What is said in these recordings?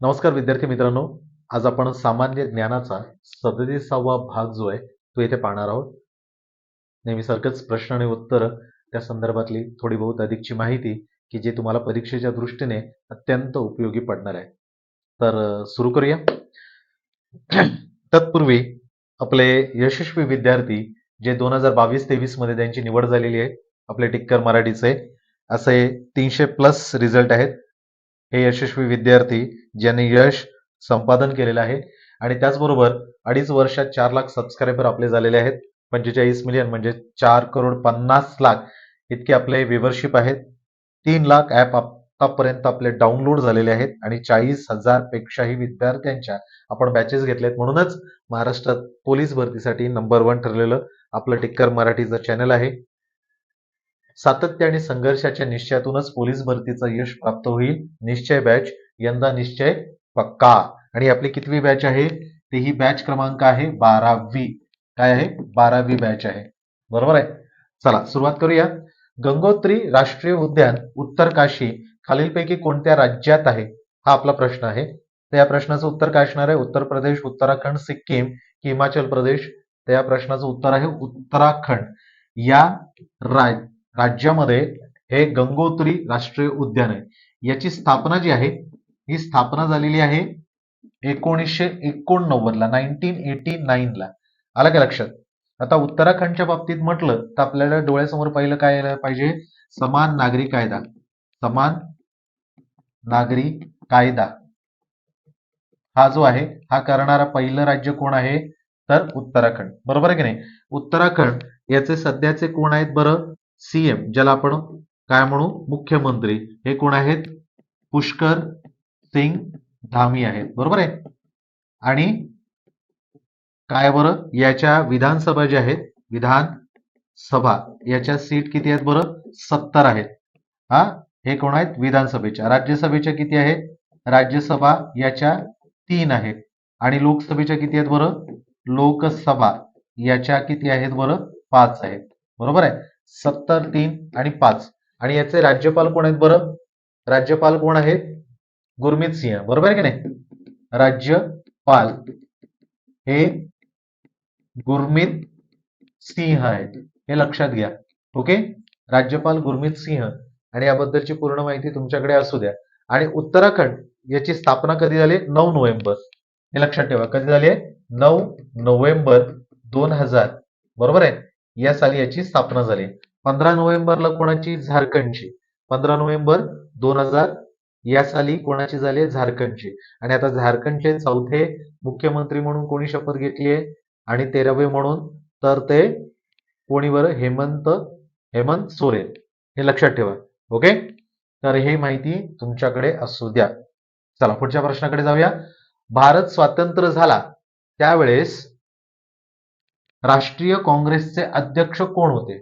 नमस्कार विद्यार्थी मित्रांनो. आज आपण सामान्य ज्ञानाचा सदतीसावा भाग जो आहे तो येथे पाहणार आहोत. नेहमीसारखंच प्रश्न आणि उत्तर त्या संदर्भातली थोडी बहुत अधिकची माहिती की जी तुम्हाला परीक्षेच्या दृष्टीने अत्यंत उपयोगी पडणार आहे. तर सुरू करूया. तत्पूर्वी आपले यशस्वी विद्यार्थी जे दोन हजार बावीस तेवीसमध्ये त्यांची निवड झालेली आहे आपले टिक्कर मराठीचे असे तीनशे प्लस रिझल्ट आहेत. हे यशस्वी विद्यार्थी ज्यांनी यश संपादन केलेलं आहे. आणि त्याचबरोबर अडीच वर्षात चार लाख सबस्क्रायबर आपले झालेले आहेत. पंचेचाळीस मिलियन म्हणजे चार करोड पन्नास लाख इतके आपले व्ह्युअरशिप आहेत. तीन लाख ॲप आत्तापर्यंत आपले डाउनलोड झालेले आहेत. आणि चाळीस हजारपेक्षाही विद्यार्थ्यांच्या आपण बॅचेस घेतल्यात म्हणूनच महाराष्ट्रात पोलीस भरतीसाठी नंबर वन ठरलेलं आपलं टिक्कर मराठीचं चॅनल आहे. सातत्य आणि संघर्षाच्या निश्चयातूनच पोलीस भरतीचं यश प्राप्त होईल. निश्चय बॅच यंदा निश्चय पक्का. आणि आपली कितवी बॅच आहे? ती ही बॅच क्रमांक आहे बारावी. काय आहे? बारावी बॅच आहे. बरोबर आहे? चला सुरुवात करूया. गंगोत्री राष्ट्रीय उद्यान उत्तर काशी खालीलपैकी कोणत्या राज्यात आहे? हा आपला प्रश्न आहे. तर या प्रश्नाचं उत्तर काय असणार आहे? उत्तर प्रदेश उत्तराखंड सिक्कीम हिमाचल प्रदेश. तर या प्रश्नाचं उत्तर आहे उत्तराखंड. या राज राज्यामध्ये हे गंगोत्री राष्ट्रीय उद्यान आहे. याची स्थापना जी आहे ही स्थापना झालेली आहे एकोणीसशे एकोणनव्वद ला नाईन्टीन एटी नाईन ला. आलं का लक्षात? आता उत्तराखंडच्या बाबतीत म्हटलं तर आपल्याला डोळ्यासमोर पहिलं काय यायला पाहिजे? समान नागरी कायदा. समान नागरी कायदा. हा जो आहे हा करणारा पहिलं राज्य कोण आहे? तर उत्तराखंड. बरोबर आहे की नाही? उत्तराखंड याचे सध्याचे कोण आहेत बरं? सीएम ज्याला आपण काय म्हणू? मुख्यमंत्री. हे कोण आहेत? पुष्कर सिंग धामी आहेत. बरोबर आहे? आणि काय बरं? याच्या विधानसभा ज्या आहेत विधानसभा याच्या सीट किती आहेत बरं? सत्तर आहेत. हा? हे कोण आहेत? विधानसभेच्या. राज्यसभेच्या किती आहेत? राज्यसभा याच्या तीन आहेत. आणि लोकसभेच्या किती आहेत बरं? लोकसभा याच्या किती आहेत बरं? पाच आहेत. बरोबर आहे? सत्तर तीन आणि पाच. आणि याचे राज्यपाल कोण आहेत बरं? राज्यपाल कोण आहेत? गुरमीत सिंह. बरोबर आहे की नाही? राज्यपाल हे गुरमीत सिंह आहेत. हे लक्षात घ्या. ओके? राज्यपाल गुरमीत सिंह. आणि याबद्दलची पूर्ण माहिती तुमच्याकडे असू द्या. आणि उत्तराखंड याची स्थापना कधी झाली? नऊ नोव्हेंबर. हे लक्षात ठेवा. कधी झाली आहे? नऊ नोव्हेंबर दोन हजार. बरोबर आहे? या साली याची स्थापना झाली. पंधरा नोव्हेंबरला कोणाची? झारखंडची. पंधरा नोव्हेंबर दोन हजार या साली कोणाची झाली झारखंडची. आणि आता झारखंडचे चौथे मुख्यमंत्री म्हणून कोणी शपथ घेतली आहे? आणि तेरावे म्हणून तर ते कोणी बरं? हेमंत हेमंत सोरेन. हे लक्षात ठेवा. ओके? तर हे माहिती तुमच्याकडे असू द्या. चला पुढच्या प्रश्नाकडे जाऊया. भारत स्वातंत्र्य झाला त्यावेळेस राष्ट्रीय काँग्रेसचे अध्यक्ष कोण होते?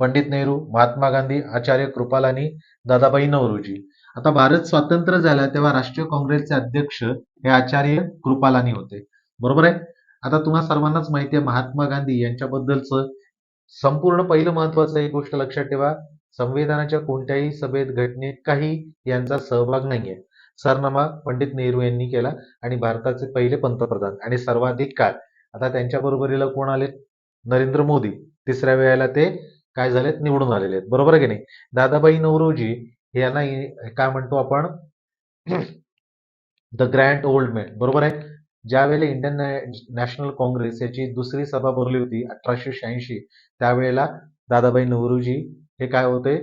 पंडित नेहरू महात्मा गांधी आचार्य कृपालानी दादाबाई नवरोजी. आता भारत स्वातंत्र्य झाला तेव्हा राष्ट्रीय काँग्रेसचे अध्यक्ष हे आचार्य कृपालानी होते. बरोबर आहे? आता तुम्हा सर्वांनाच माहिती आहे महात्मा गांधी यांच्याबद्दलचं संपूर्ण पहिलं महत्वाचं एक गोष्ट लक्षात ठेवा. संविधानाच्या कोणत्याही सभेत घटनेत काही यांचा सहभाग नाहीये. सरनामा पंडित नेहरू यांनी केला आणि भारताचे पहिले पंतप्रधान आणि सर्वाधिक काळ आता त्यांच्या बरोबरीला कोण आले नरेंद्र मोदी. तिसऱ्या वेळेला ते काय झालेत? निवडून आलेले आहेत. बरोबर आहे की नाही? दादाबाई नवरोजी यांना काय म्हणतो आपण? द ग्रँड ओल्ड मॅन बरोबर आहे? ज्या वेळेला इंडियन नॅशनल काँग्रेस याची दुसरी सभा भरली होती अठराशे शहाऐंशी त्यावेळेला दादाबाई नवरोजी हे काय होते?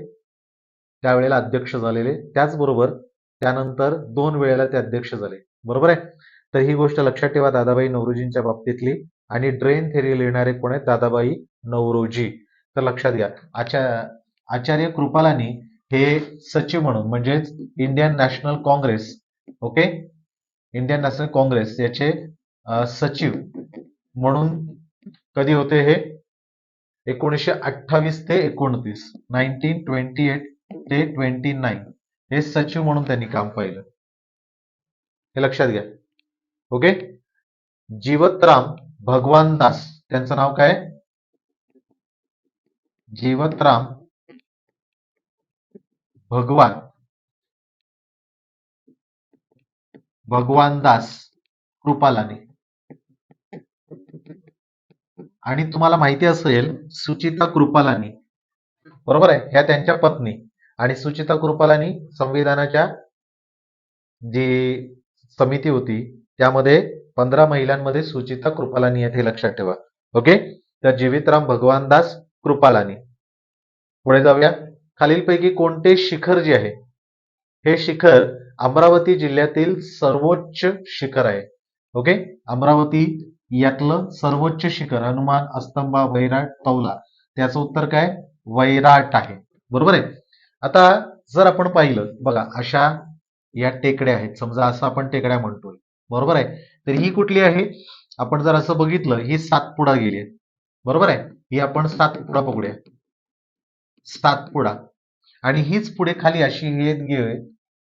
त्यावेळेला अध्यक्ष झालेले. त्याचबरोबर त्यानंतर दोन वेळेला ते अध्यक्ष झाले. बरोबर आहे? तर ही गोष्ट लक्षात ठेवा दादाबाई नवरोजींच्या बाबतीतली. आणि ड्रेन थेरी लिहिणारे कोण आहेत? दादाबाई नवरोजी. तर लक्षात घ्या आचा आचार्य कृपालानी हे सचिव म्हणून म्हणजेच Indian National Congress okay Indian National Congress याचे सचिव म्हणून कधी होते हे? एकोणीसशे अठ्ठावीस ते एकोणतीस नाईन्टीन ट्वेंटी एट ते ट्वेंटी नाईन हे सचिव म्हणून त्यांनी काम पाहिलं. हे लक्षात घ्या. ओके? जीवतराम भगवान दास त्यांचं नाव काय? जीवतराम भगवान. भगवान दास कृपालानी. आणि तुम्हाला माहिती असेल सुचिता कृपालानी. बरोबर आहे? ह्या त्यांच्या पत्नी. आणि सुचिता कृपालानी संविधानाच्या जी समिती होती त्यामध्ये पंधरा महिलांमध्ये सुचिता कृपालानी आहेत हे लक्षात ठेवा. ओके? तर जीवितराम भगवानदास कृपालानी. पुढे जाऊया. खालीलपैकी कोणते शिखर जे आहे? हे शिखर अमरावती जिल्ह्यातील सर्वोच्च शिखर आहे. ओके? अमरावती यातलं सर्वोच्च शिखर हनुमान अस्तंबा वैराट तौला त्याचं उत्तर काय? वैराट आहे. बरोबर आहे? आता जर आपण पाहिलं बघा अशा या टेकड्या आहेत. समजा असं आपण टेकड्या म्हणतोय. बरोबर आहे? तर ही कुठली आहे? आपण जर असं बघितलं ही सातपुडा गेली आहे बरोबर आहे? ही आपण सातपुडा बघूया. सातपुडा आणि हीच पुढे खाली अशी येत गेली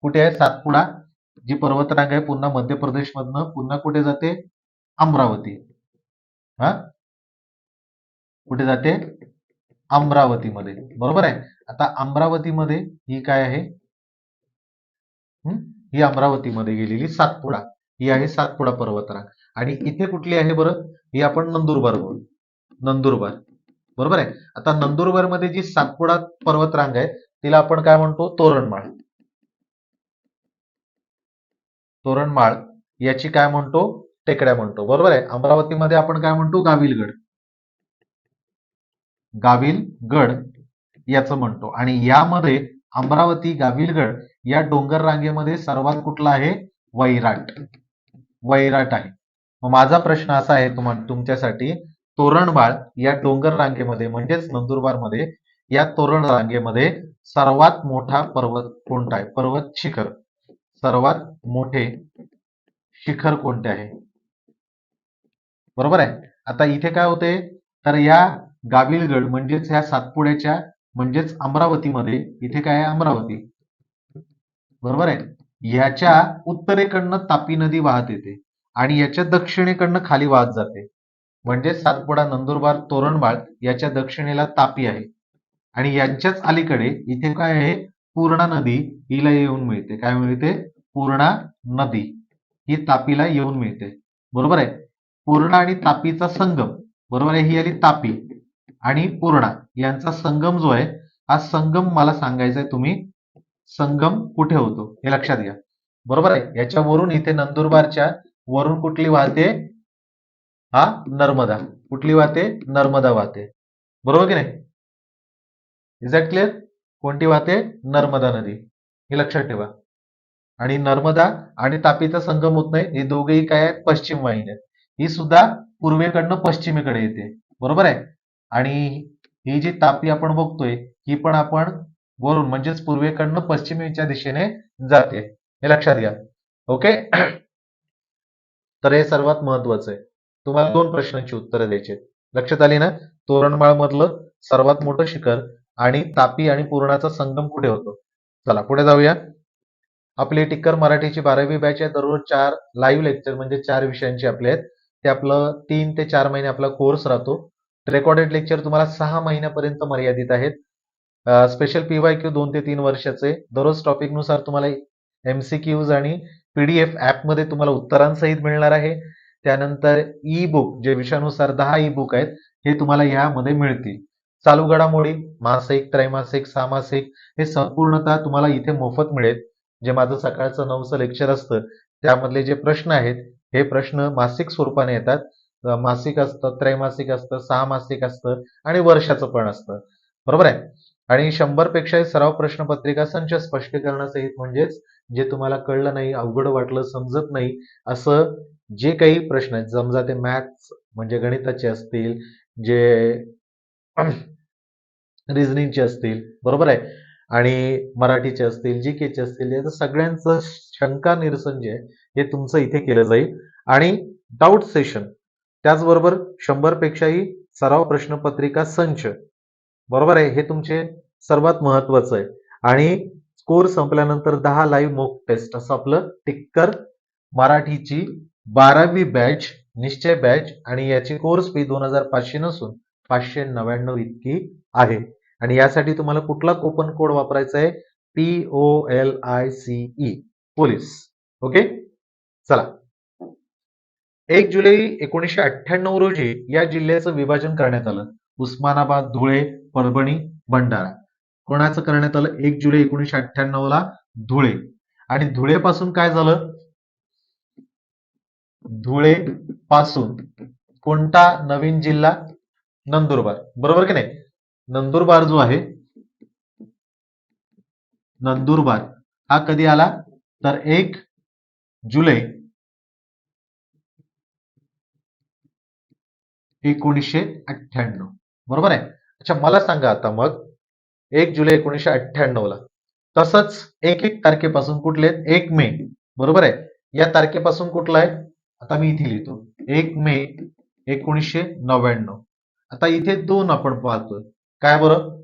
कुठे आहे? सातपुडा जी पर्वतरांग आहे पुन्हा मध्य प्रदेश मधनं पुन्हा कुठे जाते? अमरावती. हा? कुठे जाते? अमरावतीमध्ये. बरोबर आहे? आता अमरावतीमध्ये ही काय आहे? ही? अमरावतीमध्ये गेलेली सातपुडा ही आहे सातपुडा पर्वतरांग. आणि इथे कुठली आहे बरं? ही आपण नंदुरबार बोलू. नंदुरबार. बरोबर आहे? आता नंदुरबारमध्ये जी सातपुडा पर्वतरांग आहे तिला आपण काय म्हणतो? तोरणमाळ. तोरणमाळ याची काय म्हणतो? टेकड्या म्हणतो. बरोबर आहे? अमरावतीमध्ये आपण काय म्हणतो? गाविलगड. गाविलगड याचं म्हणतो. आणि यामध्ये अमरावती गाविलगड या डोंगर रांगेमध्ये सर्वात कुठला आहे? वैराट. वैराट आहे. मग माझा प्रश्न असा आहे तुम्हाला तुमच्यासाठी तोरणबाळ या डोंगर रांगेमध्ये म्हणजेच नंदुरबारमध्ये या तोरण रांगेमध्ये सर्वात मोठा पर्वत कोणता आहे? पर्वत शिखर. सर्वात मोठे शिखर कोणते आहे? बरोबर आहे? आता इथे काय होते? तर या गाविलगड म्हणजेच ह्या सातपुड्याच्या म्हणजेच अमरावतीमध्ये इथे काय आहे? अमरावती. बरोबर आहे? याच्या उत्तरेकडनं तापी नदी वाहत येते आणि याच्या दक्षिणेकडनं खाली वाहत जाते. म्हणजे सातपुडा नंदुरबार तोरणमाळ याच्या दक्षिणेला तापी आहे. आणि यांच्याच अलीकडे इथे काय आहे? पूर्णा नदी हिला येऊन मिळते. काय मिळते पूर्णा नदी ही तापीला येऊन मिळते. बरोबर आहे? पूर्णा आणि तापीचा संगम. बरोबर आहे? ही आली तापी आणि पूर्णा. यांचा संगम जो आहे हा संगम मला सांगायचा आहे तुम्ही संगम कुठे होतो? हे लक्षात घ्या. बरोबर आहे? याच्यावरून इथे नंदुरबारच्या वरून कुठली वाहते? हा? नर्मदा. कुठली वाहते? नर्मदा वाहते. बरोबर की नाही? इज दॅट क्लिअर कोणती वाहते? नर्मदा नदी. हे लक्षात ठेवा. आणि नर्मदा आणि तापीचा संगम होत नाही. हे दोघेही काय आहेत? पश्चिम वाहिनी आहेत. ही सुद्धा पूर्वेकडनं पश्चिमेकडे येते. बरोबर आहे? आणि ही जी तापी आपण बघतोय ही पण आपण वरून म्हणजेच पूर्वेकडनं पश्चिमेच्या दिशेने जाते. हे लक्षात घ्या. ओके तर हे सर्वात महत्वाचं आहे. तुम्हाला दोन प्रश्नांची उत्तरं द्यायची लक्षात आली ना? तोरणमाळ मधलं सर्वात मोठं शिखर आणि तापी आणि पूर्णाचा संगम कुठे होतो? चला पुढे जाऊया. आपली टिक्कर मराठीची बारावी बॅच आहे. दररोज चार लाईव्ह लेक्चर म्हणजे चार विषयांचे आपले आहेत. ते आपलं तीन ते चार महिने आपला कोर्स राहतो. रेकॉर्डेड लेक्चर तुम्हाला सहा महिन्यापर्यंत मर्यादित आहेत. स्पेशल पीवाय क्यू दोन ते तीन वर्षाचे. दररोज टॉपिकनुसार तुम्हाला एमसीक्यूज आणि पीडीएफमध्ये तुम्हाला उत्तरांसहित मिळणार आहे. त्यानंतर ई बुक जे विषयानुसार दहा ई बुक आहेत हे तुम्हाला यामध्ये मिळतील. चालू घडामोडी मासिक त्रैमासिक सामासिक हे संपूर्णतः तुम्हाला इथे मोफत मिळेल. जे माझं सकाळचं नऊचं लेक्चर असतं त्यामधले जे प्रश्न आहेत हे प्रश्न मासिक स्वरूपाने येतात. मासिक असतं त्रैमासिक असतं सहा मासिक असतं आणि वर्षाचं पण असतं. बरोबर आहे? आणि शंभरपेक्षा सराव प्रश्नपत्रिका संच स्पष्टीकरणासहित म्हणजेच जे तुम्हाला कळलं नाही अवघड वाटलं समजत नाही असं जे काही प्रश्न आहेत समजा ते मॅथ्स म्हणजे गणिताचे असतील जे रिझनिंगचे असतील बरोबर आहे? आणि मराठीचे असतील जी केचे असतील याचं सगळ्यांचं शंका निरसन जे आहे हे तुमचं इथे केलं जाईल. आणि डाऊट सेशन त्याचबरोबर शंभरपेक्षाही सराव प्रश्नपत्रिका संच बरोबर आहे? हे तुमचे सर्वात महत्वाचं आहे. आणि स्कोर संपल्यानंतर दहा लाईव्ह मोक टेस्ट असं आपलं टिक्कर मराठीची बारावी बॅच निश्चय बॅच आणि याची कोर्स फी दोन हजार पाचशे नसून पाचशे नव्याण्णव इतकी आहे. आणि यासाठी तुम्हाला कुठला कोपन कोड वापरायचा आहे? P O L I C E police. Okay चला. एक जुलै एकोणीसशे अठ्ठ्याण्णव रोजी या जिल्ह्याचं विभाजन करण्यात आलं. उस्मानाबाद धुळे परभणी भंडारा. कोणाचं करण्यात आलं? एक जुलै एकोणीसशे अठ्ठ्याण्णव ला धुळे. आणि धुळेपासून काय झालं? धुळे पासून कोणता नवीन जिल्हा? नंदुरबार. बरोबर की नाही? नंदुरबार जो आहे नंदुरबार हा कधी आला? तर एक जुलै एकोणीसशे अठ्ठ्याण्णव. बरोबर आहे? अच्छा मला सांगा आता मग एक जुलै एकोणीसशे अठ्ठ्याण्णवला तसंच एक एक तारखेपासून कुठले आहेत? एक मे. बरोबर आहे? या तारखेपासून कुठला आहे? आता मी इथे लिहितो. एक मे एकोणीसशे नव्याण्णव. आता इथे दोन आपण पाहतोय. काय बरं?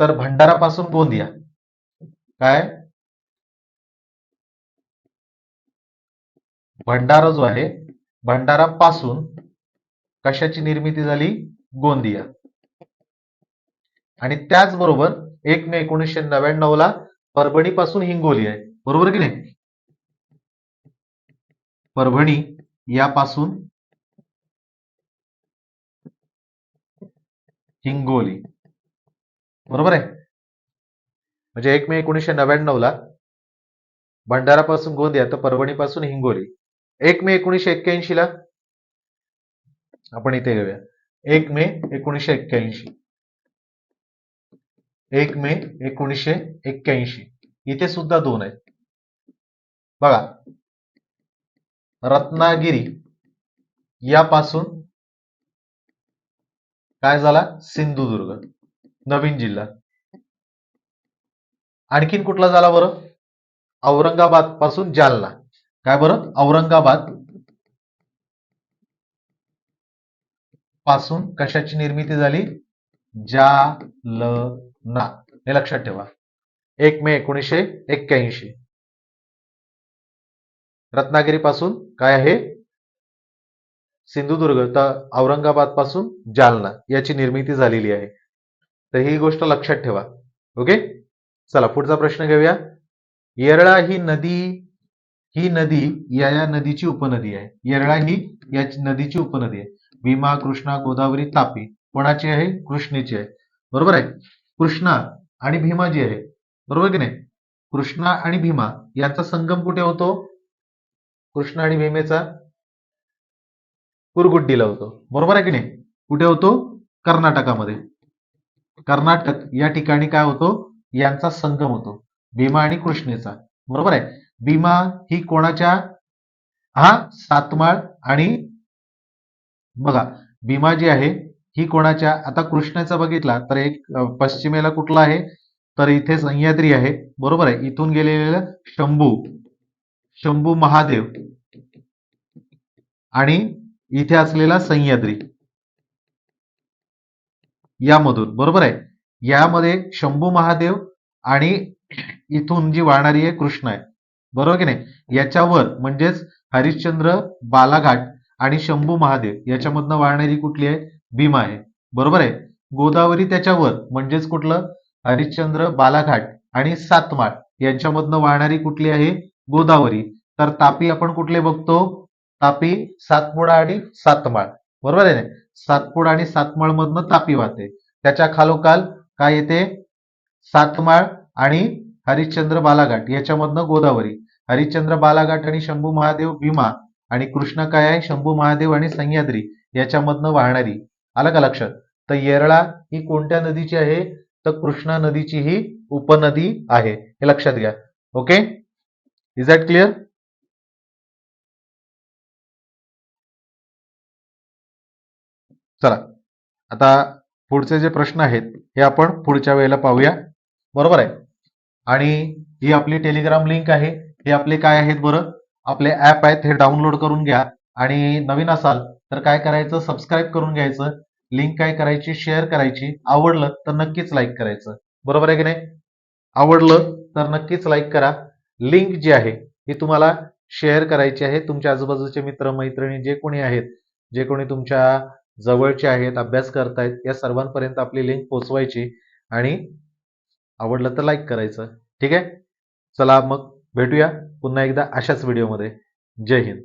तर भंडारापासून गोंदिया. काय? भंडारा जो आहे भंडारा पासून कशाची निर्मिती झाली? गोंदिया. आणि त्याचबरोबर एक मे एकोणीसशे नव्याण्णव ला परभणी पासून हिंगोली आहे. बरोबर की नाही? परभणी यापासून हिंगोली. बरोबर आहे? म्हणजे एक मे एकोणीसशे नव्याण्णव ला भंडारापासून गोंदिया तर परभणीपासून हिंगोली. एक मे एकोणीसशे एक्क्याऐंशी ला आपण इथे घेऊया एक मे एकोणीसशे एक्क्याऐंशी. एक मे एकोणीसशे एक्क्याऐंशी. इथे सुद्धा दोन आहेत. बघा. रत्नागिरी यापासून काय झाला? सिंधुदुर्ग नवीन जिल्हा. आणखीन कुठला झाला बरं? औरंगाबादपासून जालना. काय बरं? औरंगाबादपासून कशाची निर्मिती झाली? जालना. ना. हे लक्षात ठेवा. एक मे एकोणीसशे एक्क्याऐंशी. रत्नागिरी पासून काय आहे? सिंधुदुर्ग तर औरंगाबादपासून जालना याची निर्मिती झालेली आहे. तर ही गोष्ट लक्षात ठेवा. ओके? चला पुढचा प्रश्न घेऊया. येरळा ही नदी ही नदी या या नदीची उपनदी आहे. येरळा ही या नदीची उपनदी आहे. भीमा कृष्णा गोदावरी तापी. कोणाची आहे? कृष्णेची आहे. बरोबर आहे? कृष्णा आणि भीमा जी आहे. बरोबर की नाही? कृष्णा आणि भीमा यांचा संगम कुठे होतो? कृष्णा आणि भीमेचा कुरगुड्डीला होतो. बरोबर आहे की नाही? कुठे होतो? कर्नाटकामध्ये. कर्नाटक या ठिकाणी काय होतो? यांचा संगम होतो. भीमा आणि कृष्णेचा. बरोबर आहे? भीमा ही कोणाच्या? हा सातमाळ आणि बघा भीमा जी आहे ही कोणाच्या आता कृष्णेचा बघितला तर एक पश्चिमेला कुठला आहे? तर इथे सह्याद्री आहे. बरोबर आहे? इथून गेलेलं शंभू शंभू महादेव. आणि इथे असलेला सह्याद्री. यामधून बरोबर आहे? यामध्ये शंभू महादेव आणि इथून जी वाहणारी आहे कृष्ण आहे. बरोबर की नाही? याच्यावर म्हणजेच हरिश्चंद्र बालाघाट आणि शंभू महादेव याच्यामधनं वाहणारी कुठली आहे? भीमा आहे. बरोबर आहे? गोदावरी त्याच्यावर म्हणजेच कुठलं? हरिश्चंद्र बालाघाट आणि सातमाळ यांच्यामधनं वाहणारी कुठली आहे? गोदावरी. तर तापी आपण कुठले बघतो? तापी सातपुडा आणि सातमाळ. बरोबर आहे? ना सातपुडा आणि सातमाळ मधनं तापी वाहते. त्याच्या खालोखाल काय येते? सातमाळ आणि हरिश्चंद्र बालाघाट याच्यामधनं गोदावरी. हरिश्चंद्र बालाघाट आणि शंभू महादेव भीमा आणि कृष्ण काय आहे? शंभू महादेव आणि सह्याद्री याच्यामधनं वाहणारी आलं का लक्षात? तर येरळा ही कोणत्या नदीची आहे? तर कृष्णा नदीची ही उपनदी आहे. हे लक्षात घ्या. ओके इज दॅट क्लिअर चला. आता पुढचे जे प्रश्न आहेत हे आपण पुढच्या वेळेला पाहूया. बरोबर आहे? आणि ही आपली टेलिग्राम लिंक आहे. हे आपले काय आहेत बरं? आपले ऍप आहेत हे डाउनलोड करून घ्या. आणि नवीन असाल तर काय करायचं? सबस्क्राईब करून घ्यायचं. लिंक काय करायची? शेअर करायची. आवडलं तर नक्कीच लाईक करायचं. बरोबर आहे की नाही? आवडलं तर नक्कीच लाईक करा. लिंक जी आहे ही तुम्हाला शेअर करायची आहे. तुमच्या आजूबाजूचे मित्र मैत्रिणी जे कोणी आहेत जे कोणी तुमच्या जवळचे आहेत अभ्यास करतायत या सर्वांपर्यंत आपली लिंक पोचवायची आणि आवडलं तर लाईक करायचं. ठीक आहे? चला मग भेटूया पुन्हा एकदा अशाच व्हिडिओमध्ये जय हिंद.